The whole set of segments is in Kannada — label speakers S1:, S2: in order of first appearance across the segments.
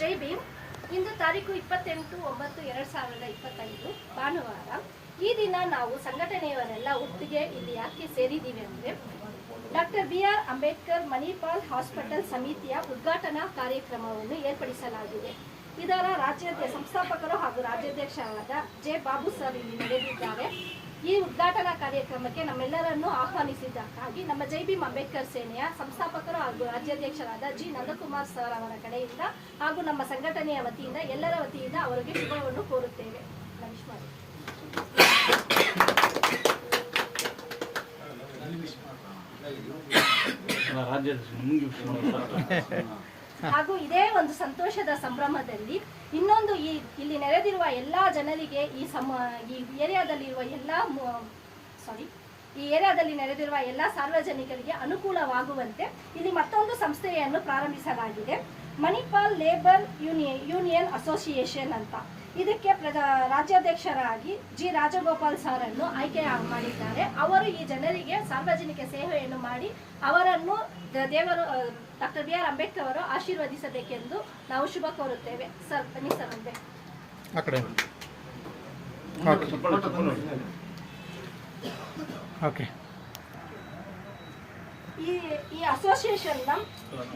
S1: ಜೈ ಭೀಮ್. ಇಂದು ತಾರೀಕು ಇಪ್ಪತ್ತೆಂಟು, ಒಂಬತ್ತು, ಎರಡು ಸಾವಿರದ ಇಪ್ಪತ್ತೈದು, ಭಾನುವಾರ. ಈ ದಿನ ನಾವು ಸಂಘಟನೆಯವರೆಲ್ಲ ಒಟ್ಟಿಗೆ ಇಲ್ಲಿ ಯಾಕೆ ಸೇರಿದ್ದೀವಿ ಅಂದ್ರೆ, doctor B R Ambedkar Manipal hospital ಸಮಿತಿಯ ಉದ್ಘಾಟನಾ ಕಾರ್ಯಕ್ರಮವನ್ನು ಏರ್ಪಡಿಸಲಾಗಿದೆ. ಇದರ ರಾಜ್ಯಾಧ್ಯ ಸಂಸ್ಥಾಪಕರು ಹಾಗೂ ರಾಜ್ಯಾಧ್ಯಕ್ಷರಾದ ಜೆ. ಬಾಬು ಸರ್ ಇಲ್ಲಿ ನಡೆದಿದ್ದಾರೆ. ಈ ಉದ್ಘಾಟನಾ ಕಾರ್ಯಕ್ರಮಕ್ಕೆ ನಮ್ಮೆಲ್ಲರನ್ನೂ ಆಹ್ವಾನಿಸಿದ್ದಕ್ಕಾಗಿ ನಮ್ಮ ಜೈ ಭೀಮ್ ಅಂಬೇಡ್ಕರ್ ಸೇನೆಯ ಸಂಸ್ಥಾಪಕರು ಹಾಗೂ ರಾಜ್ಯಾಧ್ಯಕ್ಷರಾದ ಜಿ. ನಂದಕುಮಾರ್ ಸರ್ ಅವರ ಕಡೆಯಿಂದ ಹಾಗೂ ನಮ್ಮ ಸಂಘಟನೆಯ ವತಿಯಿಂದ ಎಲ್ಲರ ವತಿಯಿಂದ ಅವರಿಗೆ ಶುಭವನ್ನು ಕೋರುತ್ತೇವೆ. ಹಾಗೂ ಇದೇ ಒಂದು ಸಂತೋಷದ ಸಂಭ್ರಮದಲ್ಲಿ ಇನ್ನೊಂದು ಈ ಇಲ್ಲಿ ನೆರೆದಿರುವ ಎಲ್ಲ ಜನರಿಗೆ ಈ ಸಮ ಈ ಏರಿಯಾದಲ್ಲಿರುವ ಎಲ್ಲ ಸಾರಿ ಈ ಏರಿಯಾದಲ್ಲಿ ನೆರೆದಿರುವ ಎಲ್ಲ ಸಾರ್ವಜನಿಕರಿಗೆ ಅನುಕೂಲವಾಗುವಂತೆ ಇಲ್ಲಿ ಮತ್ತೊಂದು ಸಂಸ್ಥೆಯನ್ನು ಪ್ರಾರಂಭಿಸಲಾಗಿದೆ. Manipal labour union union association ಅಂತ. ಇದಕ್ಕೆ ಪ್ರದ ರಾಜ್ಯಾಧ್ಯಕ್ಷರಾಗಿ ಜಿ ರಾಜಗೋಪಾಲ್ ಸರ್ ಅನ್ನು ಆಯ್ಕೆ ಮಾಡಿದ್ದಾರೆ. ಅವರು ಈ ಜನರಿಗೆ ಸಾರ್ವಜನಿಕ ಸೇವೆಯನ್ನು ಮಾಡಿ ಅವರನ್ನು ದ- ದೇವರು ಡಾಕ್ಟರ್ ಬಿ ಆರ್ ಅಂಬೇಡ್ಕರ್ ಅವರು ಆಶೀರ್ವದಿಸಬೇಕೆಂದು ನಾವು ಶುಭ ಕೋರುತ್ತೇವೆ. ಸರ್ ಬನ್ನಿ ಸರ್
S2: ಓಕೆ.
S1: ಈ ಈ ನ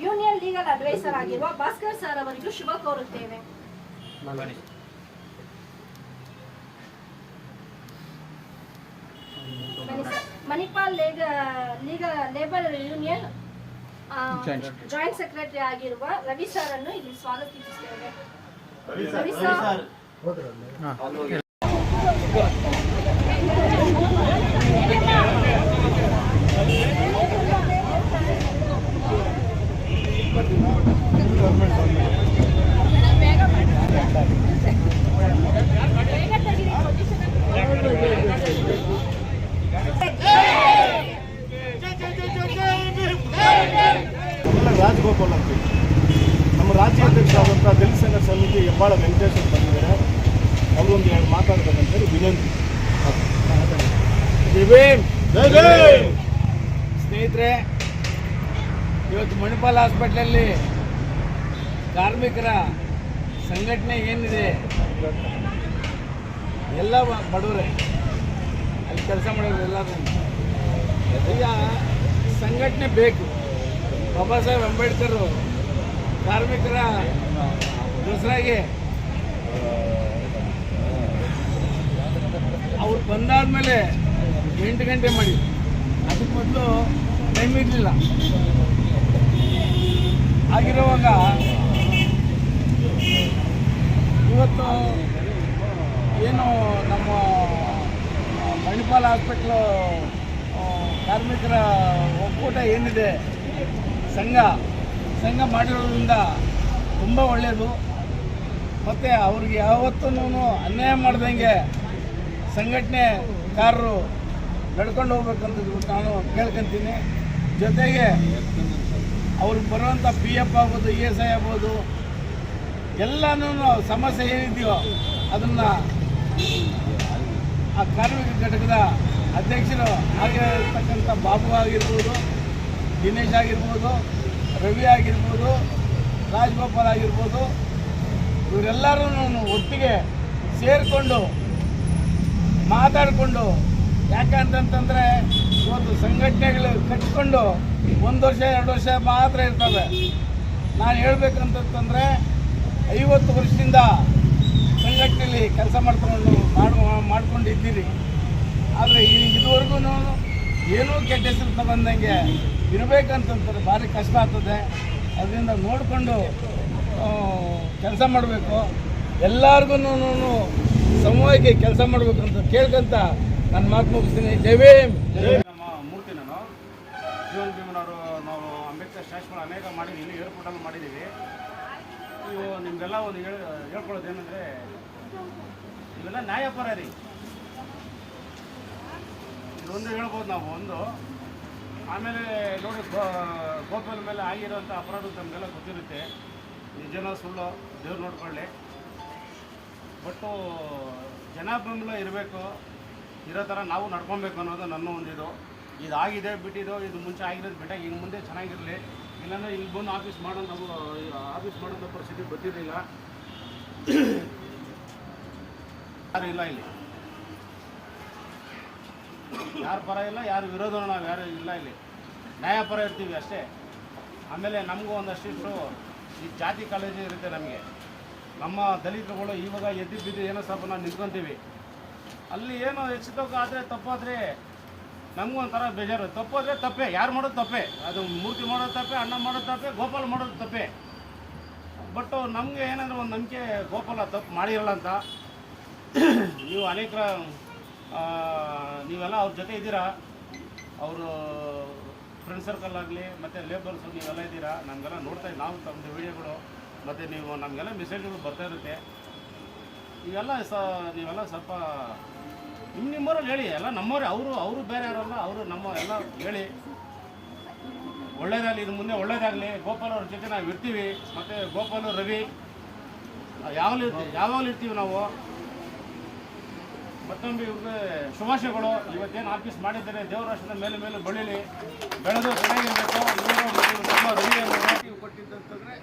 S1: ಯೂನಿಯನ್ ಲೀಗಲ್ ಅಡ್ವೈಸರ್ ಆಗಿರುವ ಭಾಸ್ಕರ್ ಸರ್ ಅವರಿಗೂ ಶುಭ ಕೋರುತ್ತೇವೆ ಬನ್ನಿ ಸರ್. ಮಣಿಪಾಲ್ ಲೇಗ ಲೀಗ ಲೇಬರ್ ಯೂನಿಯನ್ ಜಾಯಿಂಟ್ ಸೆಕ್ರೆಟರಿ ಆಗಿರುವ ರವಿ ಸರ್ ಅನ್ನು ಇಲ್ಲಿ ಸ್ವಾಗತಿಸುತ್ತೇವೆ. ರವಿ ಸರ್
S3: ರಾಜಗೋಪಾಲ್ ಅಂತ ಹೇಳಿ. ನಮ್ಮ ರಾಜ್ಯಾಧ್ಯಕ್ಷರಾದಂಥ ದಲಿತ ಸಂಘ ಸಮಿತಿ ಹೆಬ್ಬಾಳ ವೆಂಕಟೇಶ್ ಅಂತ ಬಂದಿದ್ದಾರೆ ಅವರೊಂದು ಎರಡು ಮಾತಾಡ್ಬೇಕಂತೇಳಿ ವಿನಂತಿ
S4: ಸ್ನೇಹಿತರೆ ಇವತ್ತು ಮಣಿಪಾಲ್ ಹಾಸ್ಪಿಟ್ಲಲ್ಲಿ ಕಾರ್ಮಿಕರ ಸಂಘಟನೆ ಏನಿದೆ? ಎಲ್ಲ ಬಡವರೇ ಅಲ್ಲಿ ಕೆಲಸ ಮಾಡೋರು ಎಲ್ಲರೂ ಈಗ ಸಂಘಟನೆ ಬೇಕು. ಬಾಬಾ ಸಾಹೇಬ್ ಅಂಬೇಡ್ಕರ್ ಕಾರ್ಮಿಕರ ದಸರಾಗೆ ಅವ್ರು ಬಂದಾದ್ಮೇಲೆ ಎಂಟು ಗಂಟೆ ಮಾಡಿ. ಅದಕ್ಕೆ ಮೊದಲು ಟೈಮ್ ಇರಲಿಲ್ಲ. ಆಗಿರುವಾಗ ಇವತ್ತು ಏನು ನಮ್ಮ ಮಣಿಪಾಲ್ ಹಾಸ್ಪಿಟ್ಲು ಕಾರ್ಮಿಕರ ಒಕ್ಕೂಟ ಏನಿದೆ, ಸಂಘ ಸಂಘ ಮಾಡಿರೋದ್ರಿಂದ ತುಂಬ ಒಳ್ಳೆಯದು ಮತ್ತು ಅವ್ರಿಗೆ ಯಾವತ್ತೂ ಅನ್ಯಾಯ ಮಾಡ್ದಂಗೆ ಸಂಘಟನೆಕಾರರು ನಡ್ಕೊಂಡು ಹೋಗ್ಬೇಕಂತ ನಾನು ಕೇಳ್ಕೊಂತೀನಿ. ಜೊತೆಗೆ ಅವ್ರು ಬರುವಂಥ ಪಿ ಎಫ್ ಆಗ್ಬೋದು ಇ ಎಸ್ ಐ ಆಗ್ಬೋದು, ಎಲ್ಲನೂ ಸಮಸ್ಯೆ ಏನಿದೆಯೋ ಅದನ್ನು ಆ ಕಾರ್ಮಿಕ ಘಟಕದ ಅಧ್ಯಕ್ಷರು ಆಗಿರತಕ್ಕಂಥ ಬಾಬು ಆಗಿರ್ಬೋದು, ದಿನೇಶ್ ಆಗಿರ್ಬೋದು, ರವಿ ಆಗಿರ್ಬೋದು, ರಾಜ್ಗೋಪಾಲ್ ಆಗಿರ್ಬೋದು ಇವರೆಲ್ಲರೂ ಒಟ್ಟಿಗೆ ಸೇರಿಕೊಂಡು ಮಾತಾಡಿಕೊಂಡು ಯಾಕಂತಂತಂದರೆ ಇವತ್ತು ಸಂಘಟನೆಗಳು ಕಟ್ಕೊಂಡು ಒಂದು ವರ್ಷ, ಎರಡು ವರ್ಷ ಮಾತ್ರ ಇರ್ತವೆ. ನಾನು ಹೇಳ್ಬೇಕಂತಂತಂದರೆ ಐವತ್ತು ವರ್ಷದಿಂದ ಸಂಘಟನೆಯಲ್ಲಿ ಕೆಲಸ ಮಾಡ್ಕೊಂಡು, ಮಾಡು, ಮಾಡ್ಕೊಂಡಿದ್ದೀರಿ. ಆದರೆ ಇದುವರೆಗೂ ಏನೂ ಕೆಟ್ಟ ಹೆಸರು ತಗೊಂಡಂಗೆ ಇರಬೇಕಂತಂತಾರೆ ಭಾರಿ ಕಷ್ಟ ಆಗ್ತದೆ. ಅದರಿಂದ ನೋಡಿಕೊಂಡು ಕೆಲಸ ಮಾಡಬೇಕು. ಎಲ್ಲರಿಗೂ ಸಮವಾಗಿ ಕೆಲಸ ಮಾಡಬೇಕು ಅಂತ ಕೇಳ್ಕೊಂತ ನನ್ನ ಮಾತು ಮುಗಿಸ್ತೀನಿ. ಜೈ
S3: ನಮ್ಮ ಮೂರ್ತಿ ನಾನು. ಜೀವನ್ ಭೀಮನವರು ನಾವು ಅಂಬೇಡ್ಕರ್
S5: ಅನೇಕ ಮಾಡಿದ್ದೀವಿ ಏರ್ಪೋರ್ಟಲ್ಲಿ ಮಾಡಿದ್ದೀವಿ. ನೀವು ನಿಮಗೆಲ್ಲ ಒಂದು ಹೇಳಿ, ಹೇಳ್ಕೊಳ್ಳೋದು ಏನಂದರೆ, ಇವೆಲ್ಲ ನ್ಯಾಯಪರ ರೀ ಇದೊಂದು ಹೇಳ್ಬೋದು ನಾವು, ಒಂದು. ಆಮೇಲೆ ನೋಡಿ ಗೋಪಾಲ ಮೇಲೆ ಆಗಿರೋಂಥ ಅಪರಾಧ ತಮಗೆಲ್ಲ ಗೊತ್ತಿರುತ್ತೆ. ನಿಜನೋ ಸುಳ್ಳು, ದೇವ್ರು ನೋಡ್ಕೊಳ್ಳಿ. ಬಟ್ಟು ಜನ ಬೆಂಬಲ ಇರಬೇಕು. ಇರೋ ಥರ ನಾವು ನಡ್ಕೊಬೇಕು ಅನ್ನೋದು ನನ್ನ ಒಂದಿದು ಇದಾಗಿದೆ, ಬಿಟ್ಟಿದ್ದು, ಇದು ಮುಂಚೆ ಆಗಿರೋದು ಬಿಟ್ಟಾಗ ಇನ್ನು ಮುಂದೆ ಚೆನ್ನಾಗಿರಲಿ. ಇಲ್ಲಾಂದ್ರೆ ಇಲ್ಲಿ ಬಂದು ಆಫೀಸ್ ಮಾಡೋ ನಾವು ಆಫೀಸ್ ಮಾಡೋಂಥ ಪರಿಸ್ಥಿತಿ ಗೊತ್ತಿರಲಿಲ್ಲ ಯಾರು ಇಲ್ಲ ಇಲ್ಲಿ. ಯಾರು ಪರ ಇಲ್ಲ, ಯಾರು ವಿರೋಧ ನಾವು ಯಾರು ಇಲ್ಲ ಇಲ್ಲಿ. ನ್ಯಾಯ ಪರ ಇರ್ತೀವಿ ಅಷ್ಟೇ. ಆಮೇಲೆ ನಮಗೂ ಒಂದಷ್ಟಿಷ್ಟು ಈ ಜಾತಿ ಕಾಲೇಜು ಇರುತ್ತೆ ನಮಗೆ. ನಮ್ಮ ದಲಿತರುಗಳು ಇವಾಗ ಎದ್ದು ಬಿದ್ದು ಏನೋ ಸ್ವಲ್ಪ ನಾವು ನಿಂತ್ಕೊಂತೀವಿ. ಅಲ್ಲಿ ಏನು ಹೆಚ್ಚು ಆದರೆ ತಪ್ಪಾದರೆ ನಮಗೂ ಒಂಥರ ಬೇಜಾರು. ತಪ್ಪಾದರೆ ತಪ್ಪೇ. ಯಾರು ಮಾಡೋದು ತಪ್ಪೆ? ಅದು ಮೂರ್ತಿ ಮಾಡೋದು ತಪ್ಪೇ ಅಣ್ಣ ಮಾಡೋದು ತಪ್ಪೆ ಗೋಪಾಲ ಮಾಡೋದು ತಪ್ಪೆ. ಬಟ್ ನಮಗೆ ಏನಂದ್ರೆ ಒಂದು ನಂಬಿಕೆ ಗೋಪಾಲ ತಪ್ಪು ಮಾಡಿರಲ್ಲ ಅಂತ. ನೀವು ಅನೇಕರ ಆ, ನೀವೆಲ್ಲ ಅವ್ರ ಜೊತೆ ಇದ್ದೀರಾ? ಅವರು ಫ್ರೆಂಡ್ ಸರ್ಕಲ್ ಆಗಲಿ ಮತ್ತು ಲೇಬರ್ಸು ನೀವೆಲ್ಲ ಇದ್ದೀರಾ? ನಮಗೆಲ್ಲ ನೋಡ್ತಾ ನಾವು ತಮ್ಮದು ವೀಡಿಯೋಗಳು ಮತ್ತು ನೀವು ನಮಗೆಲ್ಲ ಮೆಸೇಜ್ಗಳು ಬರ್ತಾ ಇರುತ್ತೆ. ಇವೆಲ್ಲ ಸ, ನೀವೆಲ್ಲ ಸ್ವಲ್ಪ ನಿಮ್ಮ ನಿಮ್ಮವ್ರಲ್ಲಿ ಹೇಳಿ, ಎಲ್ಲ ನಮ್ಮವ್ರೆ ಅವರು ಅವರು ಬೇರೆ ಯಾರಲ್ಲ, ಅವರು ನಮ್ಮ ಎಲ್ಲ ಹೇಳಿ. ಒಳ್ಳೇದಾಗಲಿ ಇದು ಮುಂದೆ ಒಳ್ಳೇದಾಗಲಿ. ಗೋಪಾಲ್ ಅವ್ರ ಜೊತೆ ನಾವು ಇರ್ತೀವಿ. ಮತ್ತು ಗೋಪಾಲ್, ರವಿ ಯಾವಾಗಲೂ ಯಾವಾಗಲೂ ಇರ್ತೀವಿ ನಾವು. ಮತ್ತೊಂದು ಇವ್ರಿಗೆ ಶುಭಾಶಯಗಳು. ಇವತ್ತೇನು ಆಫೀಸ್ ಮಾಡಿದ್ದಾರೆ ದೇವರ ಅಷ್ಟದ ಮೇಲೆ ಮೇಲೆ ಬೆಳೀಲಿ. ಬೆಳೆದು ಚೆನ್ನಾಗಿರಬೇಕು.
S4: ಕೊಟ್ಟಿದ್ದಂತಂದರೆ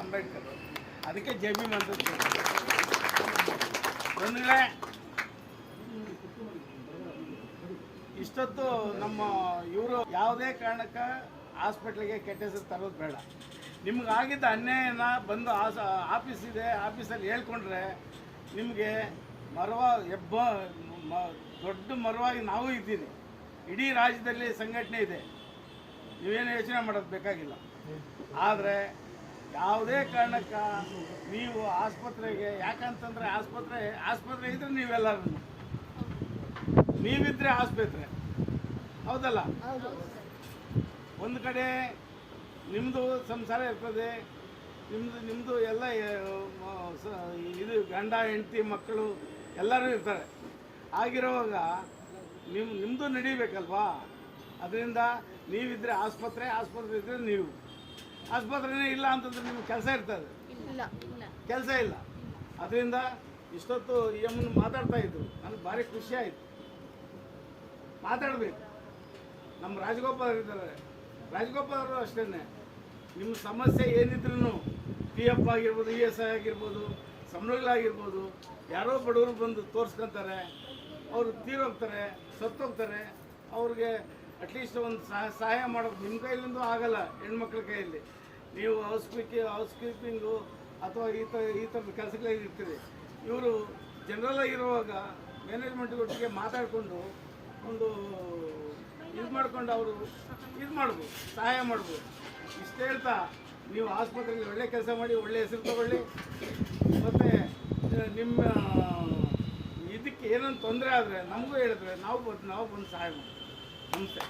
S4: ಅಂಬೇಡ್ಕರ್. ಅದಕ್ಕೆ ಜೆ ಬಿ ಅಂತ ಬಂದ್ರೆ, ಇಷ್ಟೊತ್ತು ನಮ್ಮ ಇವರು ಯಾವುದೇ ಕಾರಣಕ್ಕೆ ಹಾಸ್ಪಿಟ್ಲಿಗೆ ಕೆಟ್ಟ ಹೆಸರು ತರೋದು ಬೇಡ. ನಿಮ್ಗೆ ಆಗಿದ್ದ ಅನ್ಯಾಯನ ಬಂದು ಆಸ, ಆಫೀಸ್ ಇದೆ, ಆಫೀಸಲ್ಲಿ ಹೇಳ್ಕೊಂಡ್ರೆ ನಿಮಗೆ ಮರವ, ಎಬ್ಬ, ಮ- ದೊಡ್ಡ ಮರವಾಗಿ ನಾವು ಇದ್ದೀನಿ ಇಡೀ ರಾಜ್ಯದಲ್ಲಿ ಸಂಘಟನೆ ಇದೆ. ನೀವೇನು ಯೋಚನೆ ಮಾಡೋದು ಬೇಕಾಗಿಲ್ಲ. ಆದರೆ ಯಾವುದೇ ಕಾರಣಕ್ಕ ನೀವು ಆಸ್ಪತ್ರೆಗೆ, ಯಾಕಂತಂದ್ರೆ ಆಸ್ಪತ್ರೆ ಆಸ್ಪತ್ರೆ ಇದ್ರೆ ನೀವೆಲ್ಲರೂ ನೀವಿದ್ರೆ ಆಸ್ಪತ್ರೆ. ಹೌದಲ್ಲ? ಒಂದು ಕಡೆ ನಿಮ್ಮದು ಸಂಸಾರ ಇರ್ತದೆ ನಿಮ್ಮದು ನಿಮ್ಮದು ಎಲ್ಲ ಇದು ಗಂಡ, ಹೆಂಡತಿ, ಮಕ್ಕಳು ಎಲ್ಲರೂ ಇರ್ತಾರೆ. ಆಗಿರುವಾಗ ನಿಮ್ಮ ನಿಮ್ಮದು ನಡಿಬೇಕಲ್ವಾ? ಅದರಿಂದ ನೀವಿದ್ರೆ ಆಸ್ಪತ್ರೆ ಆಸ್ಪತ್ರೆ ಇದ್ದರೆ ನೀವು. ಆಸ್ಪತ್ರೆನೇ ಇಲ್ಲ ಅಂತಂದ್ರೆ ನಿಮ್ಗೆ ಕೆಲಸ ಇರ್ತದೆ? ಕೆಲಸ ಇಲ್ಲ. ಅದರಿಂದ ಇಷ್ಟೊತ್ತು ಈ ಅಮ್ಮನ ಮಾತಾಡ್ತಾ ಇದ್ರು. ನನಗೆ ಭಾರಿ ಖುಷಿ ಆಯಿತು. ಮಾತಾಡಬೇಕು. ನಮ್ಮ ರಾಜಗೋಪಾಲ್ ಇದ್ದಾರೆ. ರಾಜಗೋಪಾಲ್ ಅವರು ಅಷ್ಟೇ ನಿಮ್ಮ ಸಮಸ್ಯೆ ಏನಿದ್ರು ಪಿ ಎಫ್ ಆಗಿರ್ಬೋದು ಇ ಎಸ್ ಐ ಆಗಿರ್ಬೋದು ಸಂಬಳಗಳಾಗಿರ್ಬೋದು ಯಾರೋ ಬಡವರು ಬಂದು ತೋರಿಸ್ಕೊಂತಾರೆ ಅವರು ತೀರೋಗ್ತಾರೆ ಸತ್ತೋಗ್ತಾರೆ ಅವ್ರಿಗೆ ಅಟ್ಲೀಸ್ಟ್ ಒಂದು ಸಹ ಸಹಾಯ ಮಾಡೋದು ನಿಮ್ಮ ಕೈಲಿಂದ ಆಗಲ್ಲ ಹೆಣ್ಮಕ್ಳ ಕೈಯಲ್ಲಿ. ನೀವು ಹೌಸ್ ಕೀಪಿಂಗ್ ಹೌಸ್ ಕೀಪಿಂಗು ಅಥವಾ ಈ ಥರ ಈ ಥರದ ಕೆಲಸಗಳೇ ಇರ್ತದೆ ಇವರು ಜನರಲ್ ಆಗಿರುವಾಗ ಮ್ಯಾನೇಜ್ಮೆಂಟ್ ಒಟ್ಟಿಗೆ ಮಾತಾಡಿಕೊಂಡು ಒಂದು ಇದು ಮಾಡಿಕೊಂಡು ಅವರು ಇದು ಮಾಡ್ಬೋದು, ಸಹಾಯ ಮಾಡ್ಬೋದು. ಇಷ್ಟು ಹೇಳ್ತಾ ನೀವು ಆಸ್ಪತ್ರೆಗೆ ಒಳ್ಳೆ ಕೆಲಸ ಮಾಡಿ, ಒಳ್ಳೆ ಹೆಸರು ತಗೊಳ್ಳಿ. ಮತ್ತು ನಿಮ್ಮ, ಇದಕ್ಕೆ ಏನೊಂದು ತೊಂದರೆ ಆದರೆ ನಮಗೂ ಹೇಳಿದ್ರೆ ನಾವು ಬಂದು ನಾವು ಬಂದು ಸಹಾಯ ಮಾಡ್ತೀವಿ. ನಮಸ್ತೆ.